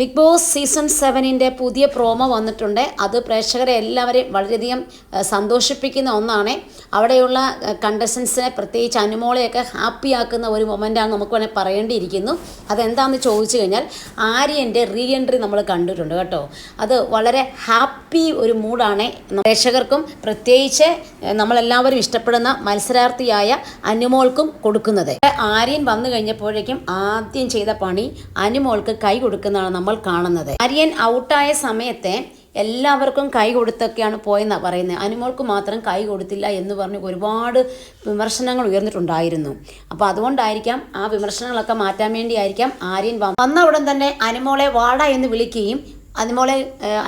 Big boss season സെവനിന്റെ പുതിയ promo വന്നിട്ടുണ്ട്. അത് പ്രേക്ഷകരെ എല്ലാവരെയും വളരെയധികം സന്തോഷിപ്പിക്കുന്ന ഒന്നാണ്. അവിടെയുള്ള കണ്ടസ്റ്റൻസിനെ പ്രത്യേകിച്ച് അനുമോളെയൊക്കെ ഹാപ്പി ആക്കുന്ന ഒരു മൊമെന്റാണ് നമുക്ക് വേണമെങ്കിൽ പറയേണ്ടിയിരിക്കുന്നു. അതെന്താണെന്ന് ചോദിച്ചു കഴിഞ്ഞാൽ ആര്യന്റെ റീ എൻട്രി നമ്മൾ കണ്ടിട്ടുണ്ട് കേട്ടോ. അത് വളരെ ഹാപ്പി ഒരു മൂഡാണ് പ്രേക്ഷകർക്കും പ്രത്യേകിച്ച് നമ്മളെല്ലാവരും ഇഷ്ടപ്പെടുന്ന മത്സരാർത്ഥിയായ അനുമോൾക്കും കൊടുക്കുന്നത്. ആര്യൻ വന്നു കഴിഞ്ഞപ്പോഴേക്കും ആദ്യം ചെയ്ത പണി അനുമോൾക്ക് കൈ കൊടുക്കുന്നതാണ് നമ്മൾ കാണുന്നത്. ആര്യൻ ഔട്ടായ സമയത്തെ എല്ലാവർക്കും കൈ കൊടുത്തൊക്കെയാണ് പോയെന്നാണ് പറയുന്നത്. അനുമോൾക്ക് മാത്രം കൈ കൊടുത്തില്ല എന്ന് പറഞ്ഞ് ഒരുപാട് വിമർശനങ്ങൾ ഉയർന്നിട്ടുണ്ടായിരുന്നു. അപ്പോൾ അതുകൊണ്ടായിരിക്കാം ആ വിമർശനങ്ങളൊക്കെ മാറ്റാൻ വേണ്ടിയായിരിക്കാം ആര്യൻ വന്ന വന്ന ഉടൻ തന്നെ അനുമോളെ വാടാ എന്ന് വിളിക്കുകയും അനുമോളെ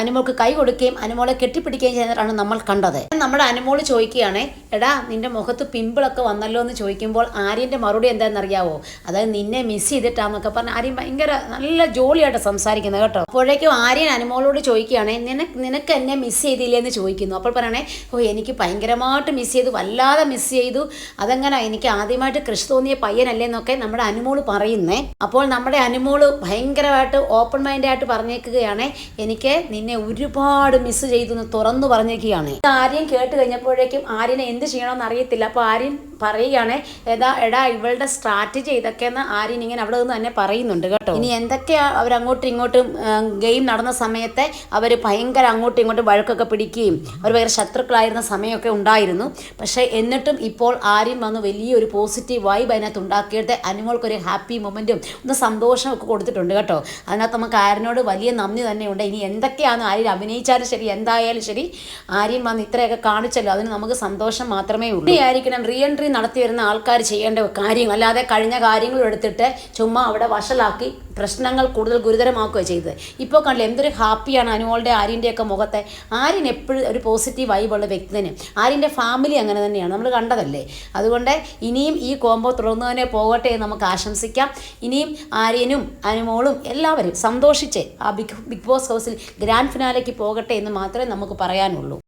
അനുമോൾക്ക് കൈ കൊടുക്കുകയും അനുമോളെ കെട്ടിപ്പിടിക്കുകയും ചെയ്തിട്ടാണ് നമ്മൾ കണ്ടത്. നമ്മുടെ അനുമോൾ ചോദിക്കുകയാണ് എടാ നിന്റെ മുഖത്ത് പിമ്പിളൊക്കെ വന്നല്ലോ എന്ന് ചോദിക്കുമ്പോൾ ആര്യന്റെ മറുപടി എന്താണെന്നറിയാവോ? അതായത് നിന്നെ മിസ് ചെയ്തിട്ടാന്നൊക്കെ പറഞ്ഞ് ആര്യൻ ഭയങ്കര നല്ല ജോളിയായിട്ട് സംസാരിക്കുന്നത് കേട്ടോ. അപ്പോഴേക്കും ആര്യൻ അനുമോളോട് ചോദിക്കുകയാണ് നിനക്ക് നിനക്ക് എന്നെ മിസ് ചെയ്തില്ലേ? എന്ന് ചോദിക്കുന്നു. അപ്പോൾ പറയണേ ഓ എനിക്ക് ഭയങ്കരമായിട്ട് മിസ് ചെയ്തു വല്ലാതെ മിസ് ചെയ്തു. അതെങ്ങനെ എനിക്ക് ആദ്യമായിട്ട് കൃഷി തോന്നിയ പയ്യനല്ലേ എന്നൊക്കെ നമ്മുടെ അനുമോൾ പറയുന്നേ. അപ്പോൾ നമ്മുടെ അനുമോൾ ഭയങ്കരമായിട്ട് ഓപ്പൺ മൈൻഡായിട്ട് പറഞ്ഞേക്കുകയാണ് എനിക്ക് നിന്നെ ഒരുപാട് മിസ് ചെയ്തു തുറന്നു പറഞ്ഞേക്കുകയാണ് ഇത് ആര്യൻ കേട്ട് കഴിഞ്ഞപ്പോഴേക്കും ആര്യനെ എന്ത് ചെയ്യണമെന്ന് അറിയത്തില്ല. അപ്പോൾ ആര്യൻ പറയുകയാണ് ഏതാ എടാ ഇവളുടെ സ്ട്രാറ്റജി ഇതൊക്കെയെന്ന് ആര്യൻ ഇങ്ങനെ അവിടെ നിന്ന് തന്നെ പറയുന്നുണ്ട് കേട്ടോ. ഇനി എന്തൊക്കെയാ അവർ അങ്ങോട്ടും ഇങ്ങോട്ടും ഗെയിം നടന്ന സമയത്തെ അവർ ഭയങ്കര അങ്ങോട്ടും ഇങ്ങോട്ടും വഴക്കൊക്കെ പിടിക്കുകയും അവർ ഭയങ്കര ശത്രുക്കളായിരുന്ന സമയമൊക്കെ ഉണ്ടായിരുന്നു. പക്ഷേ എന്നിട്ടും ഇപ്പോൾ ആര്യൻ വന്ന് വലിയൊരു പോസിറ്റീവ് വൈബ് അതിനകത്ത് ഉണ്ടാക്കിയിട്ട് അനുമോൾക്കൊരു ഹാപ്പി മൊമെന്റും ഒന്ന് സന്തോഷമൊക്കെ കൊടുത്തിട്ടുണ്ട് കേട്ടോ. അതിനകത്ത് നമുക്ക് ആര്യനോട് വലിയ നന്ദി തന്നെയുണ്ട്. ഇനി എന്തൊക്കെയാണ് ആര്യൻ അഭിനയിച്ചാലും ശരി എന്തായാലും ശരി ആര്യൻ വന്ന് ഇത്രയൊക്കെ കാണിച്ചല്ലോ അതിന് നമുക്ക് സന്തോഷം മാത്രമേ ഉള്ളൂ. ആയിരിക്കണം റീ എൻട്രി നടത്തി വരുന്ന ആൾക്കാർ ചെയ്യേണ്ട കാര്യം അല്ലാതെ കഴിഞ്ഞ കാര്യങ്ങൾ എടുത്തിട്ട് ചുമ്മാ അവിടെ വഷളാക്കി പ്രശ്നങ്ങൾ കൂടുതൽ ഗുരുതരമാക്കുക ചെയ്തത്. ഇപ്പോൾ കണ്ടില്ല എന്തൊരു ഹാപ്പിയാണ് അനുമോളുടെ ആര്യന്റെയൊക്കെ മുഖത്തെ. ആര്യൻ എപ്പോഴും ഒരു പോസിറ്റീവ് വൈബുള്ള വ്യക്തി ആര്യന്റെ ഫാമിലി അങ്ങനെ തന്നെയാണ്. നമ്മൾ കണ്ടതല്ലേ? അതുകൊണ്ട് ഇനിയും ഈ കോംബോ തുടർന്നു തന്നെ പോകട്ടെ എന്ന് നമുക്ക് ആശംസിക്കാം. ഇനിയും ആര്യനും അനുമോളും എല്ലാവരും സന്തോഷിച്ച് ആ ബിഗ് ബിഗ് ബോസ് ഹൗസിൽ ഗ്രാൻഡ് ഫിനാലേക്ക് പോകട്ടെ എന്ന് മാത്രമേ നമുക്ക് പറയാനുള്ളൂ.